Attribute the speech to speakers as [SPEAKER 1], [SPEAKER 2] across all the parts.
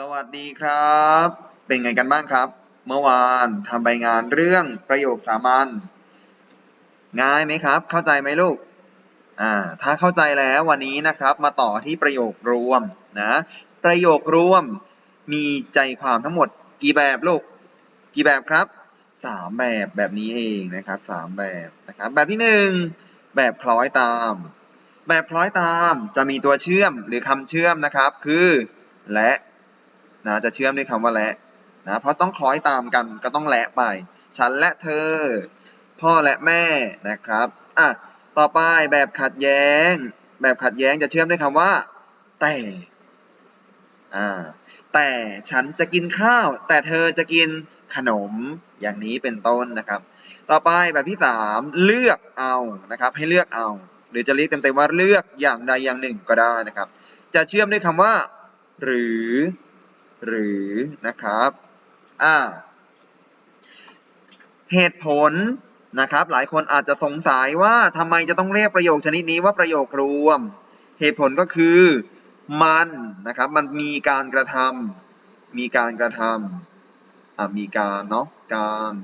[SPEAKER 1] สวัสดีครับ เป็นไงกันบ้างครับ เมื่อวานทำใบงานเรื่องประโยคสามัญง่ายไหมครับ เข้าใจไหมลูกอ่าถ้าเข้าใจแล้ววันนี้นะครับ มาต่อที่ประโยครวมนะประโยครวมมีใจความทั้งหมด กี่แบบลูก กี่แบบครับสามแบบแบบนี้เองนะครับสามแบบนะครับ แบบที่หนึ่งแบบคล้อยตาม แบบคล้อยตามจะมีตัวเชื่อมหรือคำเชื่อมนะครับ คือ และ นะจะเชื่อมด้วยคำว่าและนะเพราะต้องคล้อยตามกันก็ต้องและไป ฉันและเธอ พ่อและแม่นะครับอะต่อไปแบบขัดแย้ง แบบขัดแย้งจะเชื่อมด้วยคำว่า แต่อ่าแต่ฉันจะกินข้าว แต่เธอจะกินขนมอย่างนี้เป็นต้นนะครับ ต่อไปแบบที่สามเลือกเอานะครับ ให้เลือกเอา หรือจะเรียกเต็มๆว่าเลือกอย่างใดอย่างหนึ่งก็ได้นะครับ จะเชื่อมด้วยคำว่า หรือ หรือนะครับอ่าเหตุผลนะครับ หลายคนอาจจะสงสัยว่าทำไมจะต้องเรียกประโยคชนิดนี้ว่าประโยครวม เหตุผลก็คือมันนะครับมันมีการกระทำมีการกระทำอ่ามีการเนาะการ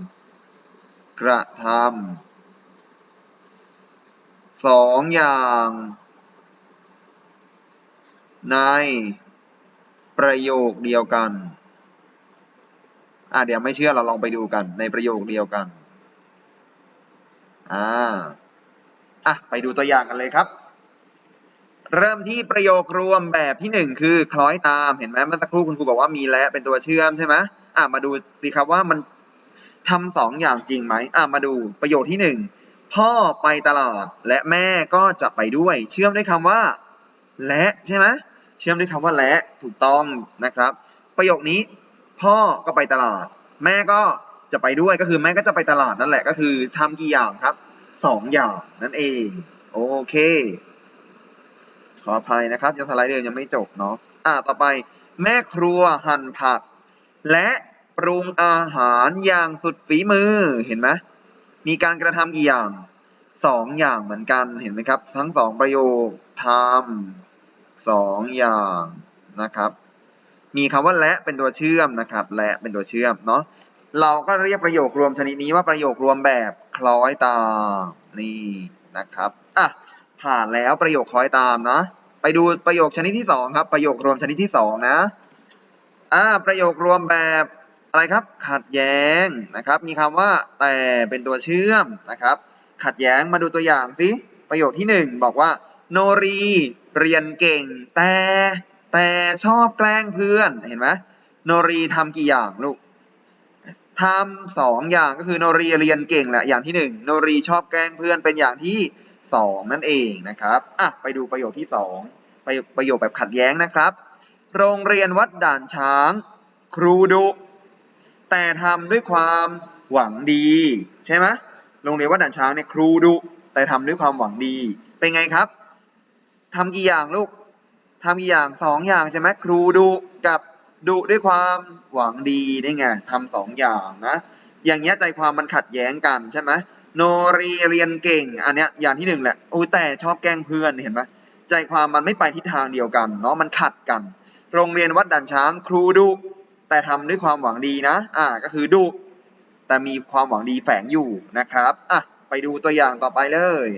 [SPEAKER 1] กระทำสองอย่างใน ประโยคเดียวกัน อ่าเดี๋ยวไม่เชื่อเราลองไปดูกันในประโยคเดียวกัน อ่า อะไปดูตัวอย่างกันเลยครับ เริ่มที่ประโยครวมแบบที่หนึ่งคือคล้อยตามเห็นไหมเมื่อสักครู่คุณครูบอกว่ามีและเป็นตัวเชื่อมใช่ไหมอะมาดูสิครับว่ามันทำสองอย่างจริงไหมอะมาดูประโยคที่หนึ่งพ่อไปตลาดและแม่ก็จะไปด้วย เชื่อมด้วยคำว่า และใช่ไหม เชื่อมด้วยคำว่าและถูกต้องนะครับ ประโยคนี้ พ่อก็ไปตลาด แม่ก็จะไปด้วยก็คือแม่ก็จะไปตลาดนั่นแหละก็คือทำกี่อย่างครับสองอย่างนั่นเอง โอเค ขออภัยนะครับยังสไลด์เดิมยังไม่จบเนาะอ่าต่อไป แม่ครัวหั่นผัก และปรุงอาหารอย่างสุดฝีมือเห็นไหมมีการกระทำกี่อย่างสองอย่างเหมือนกันเห็นไหมครับ ทั้งสองประโยคทำ สองอย่างนะครับ มีคำว่าและเป็นตัวเชื่อมนะครับ และเป็นตัวเชื่อมเนาะเราก็เรียกประโยครวมชนิดนี้ว่าประโยครวมแบบคล้อยตามนี่นะครับอะผ่านแล้วประโยคคล้อยตามนะ ไปดูประโยคชนิดที่สองครับ ประโยครวมชนิดที่สองนะอ่าประโยครวมแบบอะไรครับ ขัดแย้งนะครับ มีคำว่าแต่เป็นตัวเชื่อมนะครับ ขัดแย้งมาดูตัวอย่างสิประโยคที่หนึ่งบอกว่า โนรี เรียนเก่ง แต่แต่ชอบแกล้งเพื่อนเห็นไหมโนรีทำกี่อย่างลูกทำสองอย่างก็คือโนรีเรียนเก่งแหละอย่างที่หนึ่งโนรีชอบแกล้งเพื่อนเป็นอย่างที่สองนั่นเองนะครับอะไปดูประโยคที่สองไปประโยคแบบขัดแย้งนะครับ โรงเรียนวัดด่านช้าง ครูดุแต่ทำด้วยความหวังดี ใช่ไหมโรงเรียนวัดด่านช้างเนี่ยครูดุแต่ทำด้วยความหวังดี เป็นไงครับ ทำกี่อย่างลูกทำกี่อย่างสองอย่างใช่ไหมครูดุกับดุด้วยความหวังดีนี่ไงทำสองอย่างนะอย่างเงี้ยใจความมันขัดแย้งกันใช่ไหมโนรีเรียนเก่ง อันเนี้ยอย่างที่หนึ่งแหละโอ้แต่ชอบแกล้งเพื่อนเห็นไหมใจความมันไม่ไปทิศทางเดียวกันเนาะมันขัดกัน โรงเรียนวัดด่านช้างครูดุแต่ทำด้วยความหวังดีนะ อ่าก็คือดุแต่มีความหวังดีแฝงอยู่นะครับอะไปดูตัวอย่างต่อไปเลย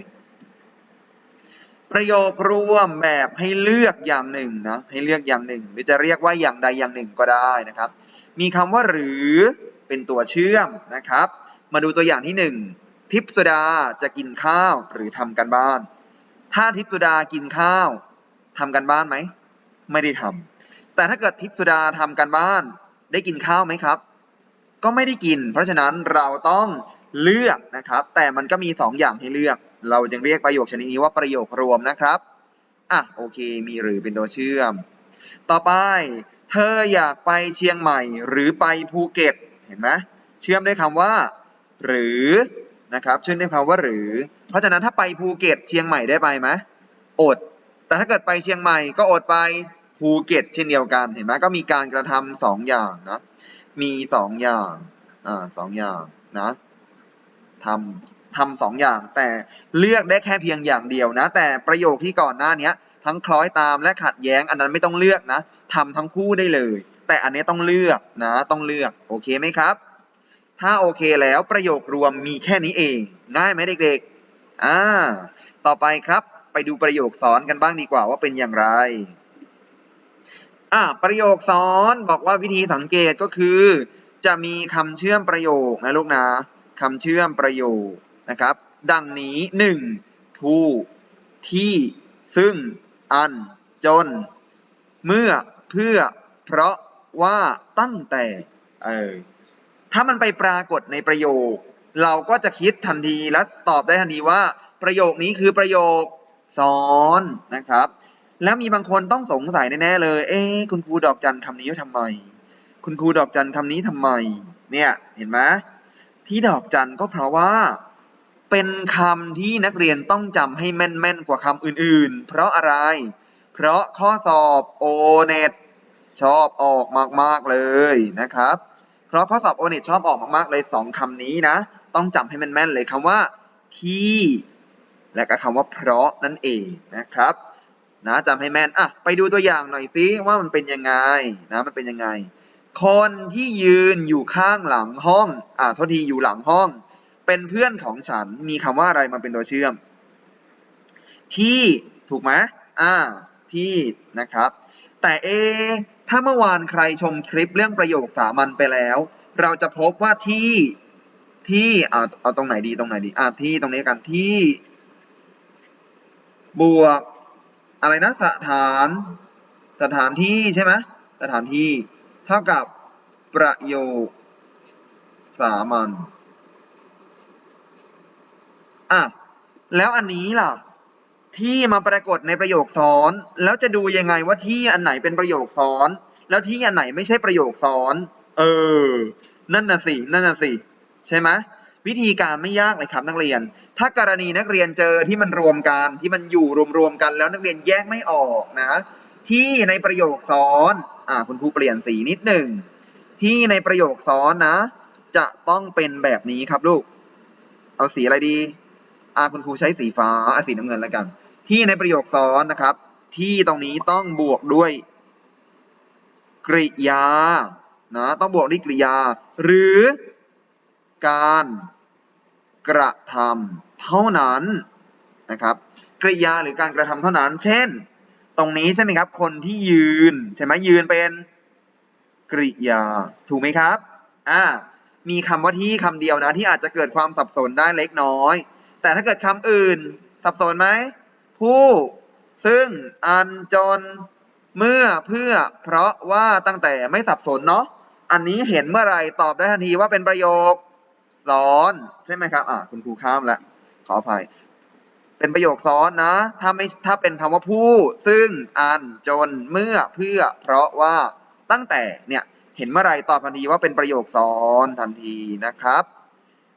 [SPEAKER 1] ประโยครวมแบบให้เลือกอย่างหนึ่งนะให้เลือกอย่างหนึ่ง หรือจะเรียกว่าอย่างใดอย่างหนึ่งก็ได้นะครับ มีคำว่าหรือเป็นตัวเชื่อมนะครับ มาดูตัวอย่างที่หนึ่งทิพสุดาจะกินข้าวหรือทำกันบ้าน ถ้าทิพสุดากินข้าวทำกันบ้านไหมไม่ได้ทำแต่ถ้าเกิดทิพสุดาทำกันบ้าน ได้กินข้าวไหมครับ ก็ไม่ได้กิน เพราะฉะนั้นเราต้องเลือกนะครับ แต่มันก็มีสองอย่างให้เลือก เราจึงเรียกประโยคชนิดนี้ว่าประโยครวมนะครับ อะโอเค มีหรือเป็นตัวเชื่อม ต่อไป เธออยากไปเชียงใหม่หรือไปภูเก็ต เห็นไหมเชื่อมด้วยคำว่า หรือนะครับเชื่อมด้วยคำว่าหรือ เพราะฉะนั้นถ้าไปภูเก็ตเชียงใหม่ได้ไปไหมอด แต่ถ้าเกิดไปเชียงใหม่ก็อดไปภูเก็ตเช่นเดียวกัน เห็นไหมก็มีการกระทำสองอย่างนะ มีสองอย่าง อ่าสองอย่างนะทำ ทำสองอย่าง แต่เลือกได้แค่เพียงอย่างเดียวนะ แต่ประโยคที่ก่อนหน้านี้ทั้งคล้อยตามและขัดแย้ง อันนั้นไม่ต้องเลือกนะทำทั้งคู่ได้เลย แต่อันนี้ต้องเลือกนะ ต้องเลือกโอเคไหมครับ ถ้าโอเคแล้วประโยครวมมีแค่นี้เอง ง่ายไหมเด็กๆอ่าต่อไปครับไปดูประโยคซ้อนกันบ้างดีกว่าว่าเป็นอย่างไรอ่าประโยคซ้อนบอกว่าวิธีสังเกตก็คือ จะมีคำเชื่อมประโยคนะลูกนะคำเชื่อมประโยค นะครับ ดังนี้หนึ่งผู้ที่ ซึ่ง อัน จน เมื่อ เพื่อ เพราะ ว่า ตั้งแต่ เออ ถ้ามันไปปรากฏในประโยค เราก็จะคิดทันทีและตอบได้ทันทีว่า ประโยคนี้คือประโยคซ้อนนะครับ แล้วมีบางคนต้องสงสัยแน่ๆเลย เอ๊คุณครูดอกจันคำนี้ไว้ทำไม คุณครูดอกจันคำนี้ทำไม เนี่ย เห็นไหมที่ดอกจันก็เพราะว่า เป็นคำที่นักเรียนต้องจำให้แม่นๆกว่าคำอื่นๆ เพราะอะไร เพราะข้อสอบโอเน็ตชอบออกมากๆเลยนะครับ เพราะข้อสอบโอเน็ตชอบออกมากๆเลยสองคำนี้นะ ต้องจำให้แม่นๆเลยคำว่าที่ และก็คำว่าเพราะนั่นเองนะครับนะจำให้แม่นอะไปดูตัวอย่างหน่อยสิว่ามันเป็นยังไงนะมันเป็นยังไง คนที่ยืนอยู่ข้างหลังห้องอ่าทษทีอยู่หลังห้อง เป็นเพื่อนของฉันมีคำว่าอะไรมาเป็นตัวเชื่อม ที่ถูกไหมอ่า ที่นะครับ แต่เอ ถ้าเมื่อวานใครชมคลิปเรื่องประโยคสามัญไปแล้ว เราจะพบว่าที่ที่เอาเอาตรงไหนดีตรงไหนดีอ่าที่ตรงนี้กันที่ บวก อะไรนะสถาน สถานที่ใช่ไหมสถานที่ เท่ากับประโยคสามัญ อะแล้วอันนี้ล่ะ ที่มาปรากฏในประโยคซ้อน แล้วจะดูยังไงว่าที่อันไหนเป็นประโยคซ้อน แล้วที่อันไหนไม่ใช่ประโยคซ้อน เออ นั่นน่ะสิ นั่นน่ะสิ ใช่ไหมวิธีการไม่ยากเลยครับนักเรียน ถ้ากรณีนักเรียนเจอที่มันรวมกันที่มันอยู่รวมๆกัน แล้วนักเรียนแยกไม่ออกนะ ที่ในประโยคซ้อน อ่าคุณครูเปลี่ยนสีนิดหนึ่ง ที่ในประโยคซ้อนนะ จะต้องเป็นแบบนี้ครับลูก เอาสีอะไรดี อาคุณครูใช้สีฟ้าอะสีน้ำเงินแล้วกัน ที่ในประโยคซ้อนนะครับ ที่ตรงนี้ต้องบวกด้วย กริยานะต้องบวกด้วยกริยา หรือการกระทำเท่านั้นนะครับกริยาหรือการกระทำเท่านั้น เช่น ตรงนี้ใช่ไหมครับ คนที่ยืนใช่ไหมยืนเป็นกริยา ถูกไหมครับอ่ามีคำว่าที่คำเดียวนะที่อาจจะเกิดความสับสนได้เล็กน้อย แต่ถ้าเกิดคำอื่น สับสนไหม ผู้ ซึ่ง อัน จน เมื่อ เพื่อ เพราะว่า ตั้งแต่ ไม่สับสนเนาะ อันนี้เห็นเมื่อไรตอบได้ทันทีว่าเป็นประโยคซ้อน ใช่ไหมครับ อ่า คุณครูข้ามล้วขออภัย เป็นประโยคซ้อนนะ ถ้าไม่ ถ้าเป็นคำว่าผู้ ซึ่ง อัน จน เมื่อ เพื่อ เพราะว่า ตั้งแต่ เนี่ย เห็นเมื่อไรตอบทันทีว่าเป็นประโยคซ้อนทันทีนะครับ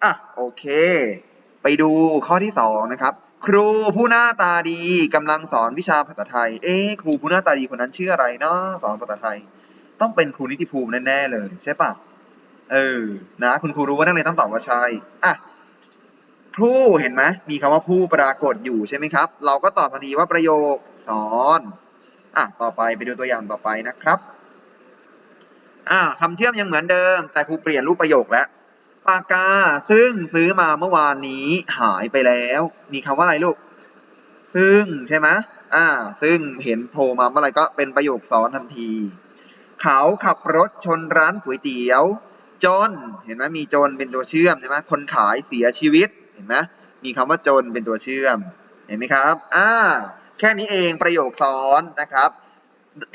[SPEAKER 1] อะ โอเค ไปดูข้อที่สองนะครับครูผู้หน้าตาดีกำลังสอนวิชาภาษาไทย เอ๊ะครูผู้หน้าตาดีคนนั้นชื่ออะไรเนาะสอนภาษาไทย ต้องเป็นครูนิติภูมิแน่ๆเลยใช่ปะเออนะคุณครูรู้ว่านักเรียนต้องตอบว่าใช่อะผู้เห็นไหมมีคำว่าผู้ปรากฏอยู่ใช่ไหมครับ เราก็ตอบทันทีว่าประโยคสอนอะต่อไปไปดูตัวอย่างต่อไปนะครับอ่าคำเชื่อมยังเหมือนเดิม แต่ครูเปลี่ยนรูปประโยคแล้ว ปากกา ซึ่งซื้อมาเมื่อวานนี้หายไปแล้ว มีคำว่าอะไรลูก ซึ่งใช่ไหมอ่า ซึ่งเห็นโผล่มาเมื่อไหร่ก็เป็นประโยคซ้อนทันที เขาขับรถชนร้านก๋วยเตี๋ยวจน เห็นไหมมีจนเป็นตัวเชื่อมใช่ไหมคนขายเสียชีวิต เห็นไหมมีคำว่าจนเป็นตัวเชื่อม เห็นไหมครับ อ่า แค่นี้เองประโยคซ้อนนะครับ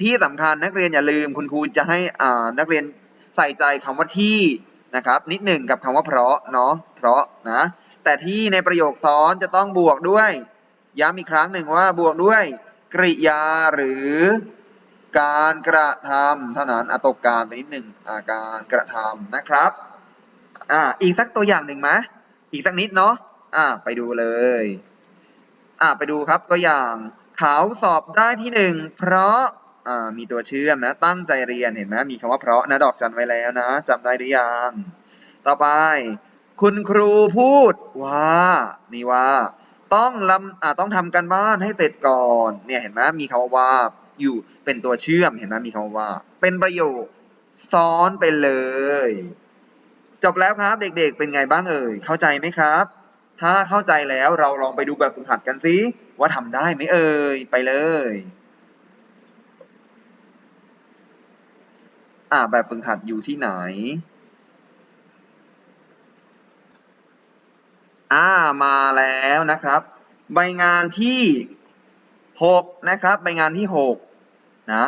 [SPEAKER 1] ที่สำคัญนักเรียนอย่าลืมคุณครูจะให้อ่านักเรียนใส่ใจคำว่าที่ นะครับ นิดหนึ่งกับคำว่าเพราะเนาะเพราะนะ แต่ที่ในประโยคซ้อนจะต้องบวกด้วย ย้ำอีกครั้งหนึ่งว่าบวกด้วย กริยาหรือการกระทำเท่านั้นอตกการไปนิดหนึ่งอาการกระทำนะครับอ่าอีกสักตัวอย่างหนึ่งไหมอีกสักนิดเนาะอ่าไปดูเลยอ่าไปดูครับตัวอย่าง เขาสอบได้ที่หนึ่งเพราะ มีตัวเชื่อมนะ ตั้งใจเรียนเห็นไหมมีคำว่าเพราะนะดอกจันไว้แล้วนะจำได้หรือยัง ต่อไป คุณครูพูดว่า นี่ว่า ต้องลำอ่าต้องทำกันบ้านให้เสร็จก่อน เนี่ยเห็นไหมมีคำว่าว่าอยู่เป็นตัวเชื่อมเห็นไหมมีคำว่าว่า เป็นประโยคซ้อนไปเลย จบแล้วครับเด็กๆ เป็นไงบ้างเอ่ยเข้าใจไหมครับ ถ้าเข้าใจแล้วเราลองไปดูแบบฝึกหัดกันสิว่าทำได้ไหมเอ่ยไปเลย อ่าแบบฝึกหัดอยู่ที่ไหน อ่ามาแล้วนะครับ ใบงานที่หกนะครับ ใบงานที่หกนะ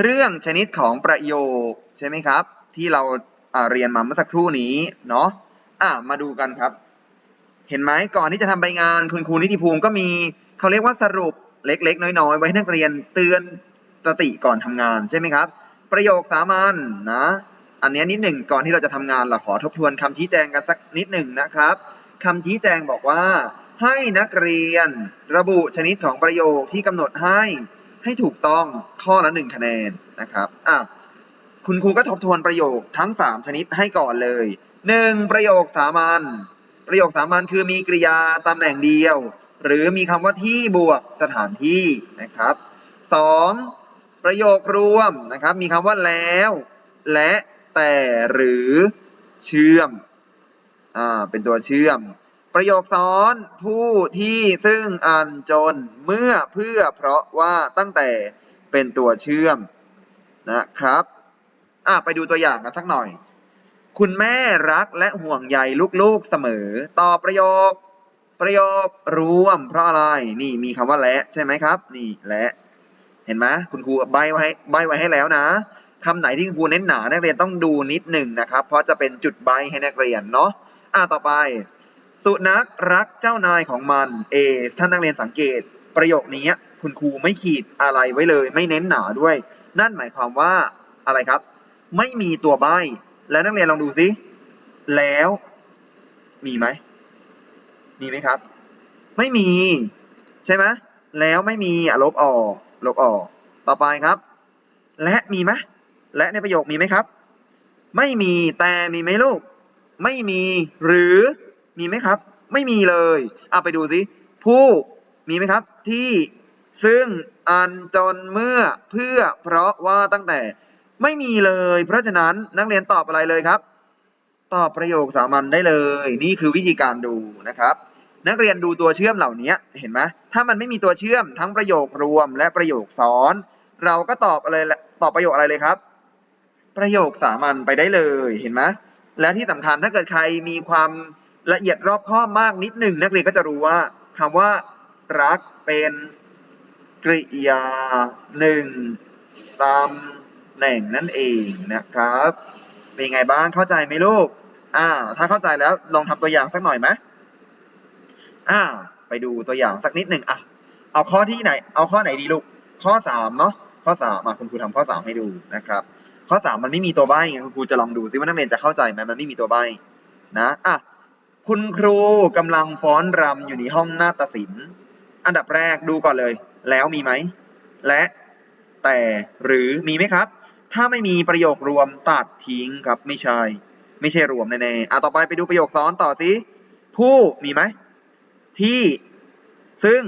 [SPEAKER 1] เรื่องชนิดของประโยคใช่ไหมครับ ที่เราเรียนมาเมื่อสักครู่นี้เนาะอ่ามาดูกันครับ เห็นไหมก่อนที่จะทำใบงานคุณครูนิติภูมิก็มีเขาเรียกว่าสรุปเล็กๆ น้อยๆ ไว้ให้นักเรียนเตือนสติก่อนทำงานใช่ไหมครับ ประโยคสามัญนะ อันนี้นิดหนึ่งก่อนที่เราจะทำงานเราขอทบทวนคำชี้แจงกันสักนิดหนึ่งนะครับคำชี้แจงบอกว่า ให้นักเรียนระบุชนิดของประโยคที่กำหนดให้ให้ถูกต้องข้อละหนึ่งคะแนนนะครับอะคุณครูก็ทบทวนประโยคทั้ง 3 ชนิดให้ก่อนเลย 1. ประโยคสามัญประโยคสามัญคือมีกริยาตำแหน่งเดียว หรือมีคำว่าที่บวกสถานที่นะครับ 2. ประโยครวมนะครับ มีคำว่าแล้ว และแต่หรือเชื่อมอ่าเป็นตัวเชื่อม ประโยคซ้อนผู้ที่ซึ่งอันจนเมื่อเพื่อเพราะว่าตั้งแต่เป็นตัวเชื่อมนะครับอะไปดูตัวอย่างกันสักหน่อย คุณแม่รักและห่วงใยลูกๆเสมอ ต่อประโยค ประโยครวมเพราะอะไร นี่มีคำว่าและใช่ไหมครับ นี่และ เห็นไหมคุณครูใบไว้ใบไว้ให้แล้วนะคำไหนที่คุณครูเน้นหนานักเรียนต้องดูนิดหนึ่งนะครับ เพราะจะเป็นจุดใบให้นักเรียนเนาะอะต่อไป สุนัขรักเจ้านายของมันเอท่านนักเรียนสังเกต ประโยคนี้คุณครูไม่ขีดอะไรไว้เลย ไม่เน้นหนาด้วย นั่นหมายความว่าอะไรครับ ไม่มีตัวใบแล้วนักเรียนลองดูซิแล้วมีไหมมีไหมครับ ไม่มี ใช่ไหมแล้วไม่มีอลบออก ลบออก ต่อไปครับ และมีไหมและในประโยคมีไหมครับ ไม่มีแต่มีไหมลูก ไม่มีหรือมีไหมครับ ไม่มีเลยเอาไปดูสิผู้มีไหมครับ ที่ซึ่งอันจนเมื่อเพื่อเพราะว่าตั้งแต่ไม่มีเลย เพราะฉะนั้นนักเรียนตอบอะไรเลยครับ ตอบประโยคสามัญได้เลย นี่คือวิธีการดูนะครับ นักเรียนดูตัวเชื่อมเหล่านี้เห็นไหมถ้ามันไม่มีตัวเชื่อมทั้งประโยครวมและประโยคซ้อน เราก็ตอบอะไรตอบประโยคอะไรเลยครับ ประโยคสามัญไปได้เลยเห็นไหมและที่สำคัญถ้าเกิดใครมีความละเอียดรอบคอบมากนิดหนึ่งนักเรียนก็จะรู้ว่าคำว่ารักเป็นกริยาหนึ่งตามแหน่งนั่นเองนะครับ เป็นไงบ้างเข้าใจไหมลูกอ่าถ้าเข้าใจแล้วลองทำตัวอย่างสักหน่อยไหม อ่า ไปดูตัวอย่างสักนิดหนึ่งอะ เอาข้อที่ไหน เอาข้อไหนดีลูก ข้อสามเนาะ ข้อสามมาคุณครูทำข้อสามให้ดูนะครับ ข้อสามมันไม่มีตัวใบ้คุณครูจะลองดูซิว่านักเรียนจะเข้าใจไหมมันไม่มีตัวใบ้นะอะคุณครูกำลังฟ้อนรำอยู่ในห้องนาฏศิลป์อันดับแรกดูก่อนเลย แล้วมีไหม และแต่หรือมีไหมครับ ถ้าไม่มีประโยครวมตัดทิ้งครับไม่ใช่ ไม่ใช่รวมแน่ๆอะต่อไปไปดูประโยคซ้อนต่อสิผู้มีไหม ที่ซึ่ง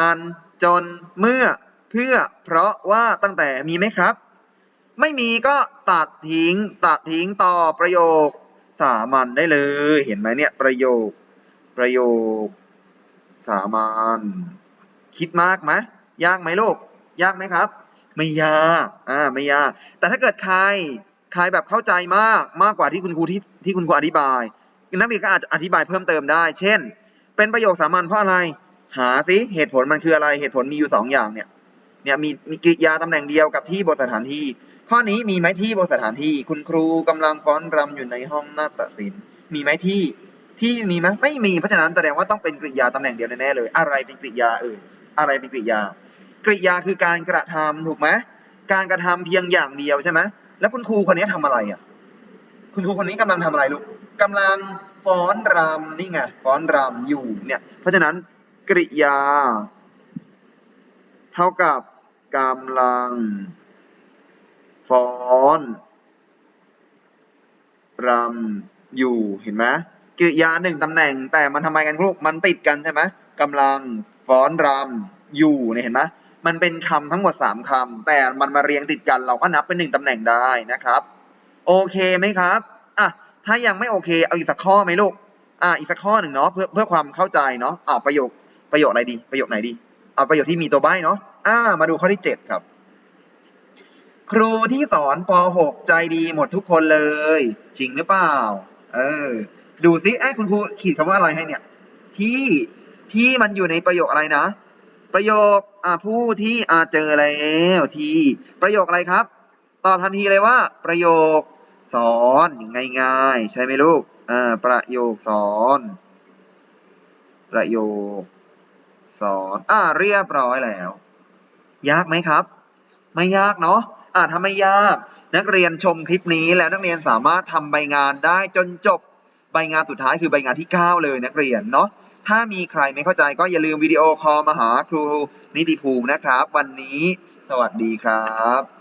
[SPEAKER 1] อันจนเมื่อเพื่อเพราะว่าตั้งแต่มีไหมครับ ไม่มีก็ตัดทิ้งตัดทิ้งต่อประโยคสามัญได้เลย เห็นไหมเนี่ยประโยค ประโยค สามัญคิดมากไหมยากไหมลูกยากไหมครับ ไม่ยากอ่าไม่ยาก แต่ถ้าเกิดใครใครแบบเข้าใจมากมากกว่าที่คุณครูที่ที่คุณครูอธิบาย นักเรียนก็อาจจะอธิบายเพิ่มเติมได้ เช่น เป็นประโยคสามัญเพราะอะไร หาสิเหตุผลมันคืออะไรเหตุผลมีอยู่สองอย่างเนี่ยเนี่ยมีมีกริยาตำแหน่งเดียวกับที่บทสถานที่ ข้อนี้มีไหมที่บทสถานที่ คุณครูกำลังฟ้อนรำอยู่ในห้องนาฏศิลป์มีไหมที่ที่มีไหมไม่มีเพราะฉะนั้นแสดงว่าต้องเป็นกริยาตำแหน่งเดียวแน่เลย อะไรเป็นกริยาเอ่ยอะไรเป็นกริยา กริยาคือการกระทำถูกไหมการกระทำเพียงอย่างเดียวใช่ไหมแล้วคุณครูคนนี้ทำอะไรอะ คุณครูคนนี้กำลังทำอะไรลูกกำลัง ฟ้อนรำนี่ไงฟ้อนรำอยู่เนี่ย เพราะฉะนั้นกริยา เท่ากับกำลัง ฟ้อนรำอยู่เห็นไหมกริยาหนึ่งตำแหน่ง แต่มันทำไมกันลูกมันติดกันใช่ไหมกำลังฟ้อนรำอยู่เนี่ยเห็นไหมมันเป็นคำทั้งหมดสามคำแต่มันมาเรียงติดกันเราก็นับเป็นหนึ่งตำแหน่งได้นะครับ โอเคไหมครับอะ ถ้ายังไม่โอเคเอาอีกสักข้อไหมลูก อะอีกสักข้อหนึ่งเนาะเพื่อเพื่อความเข้าใจเนาะอ่าประโยคประโยคอะไรดี ประโยคไหนดีเอาประโยคที่มีตัวใบ้เนาะอ่า มาดูข้อที่เจ็ดครับ ครูที่สอนป .6 ใจดีหมดทุกคนเลย จริงหรือเปล่า เออ ดูซิไอ้คุณครูขีดคำว่าอะไรให้เนี่ย ที่ที่มันอยู่ในประโยคอะไรนะ ประโยคอ่าผู้ที่อาเจอแล้วที่ประโยคอะไรครับ ตอบทันทีเลยว่า ประโยค สอนง่ายๆ ใช่ไหมลูกอ่าประโยคสอน ประโยคสอนอ่าเรียบร้อยแล้ว ยากไหมครับ ไม่ยากเนาะอ่าถ้าไม่ยาก นักเรียนชมคลิปนี้แล้วนักเรียนสามารถทำใบงานได้จนจบใบงานสุดท้ายคือใบงานที่ 9 เลยนักเรียนเนาะถ้ามีใครไม่เข้าใจก็อย่าลืมวิดีโอคอลมาหาครูนิติภูมินะครับ วันนี้ สวัสดีครับ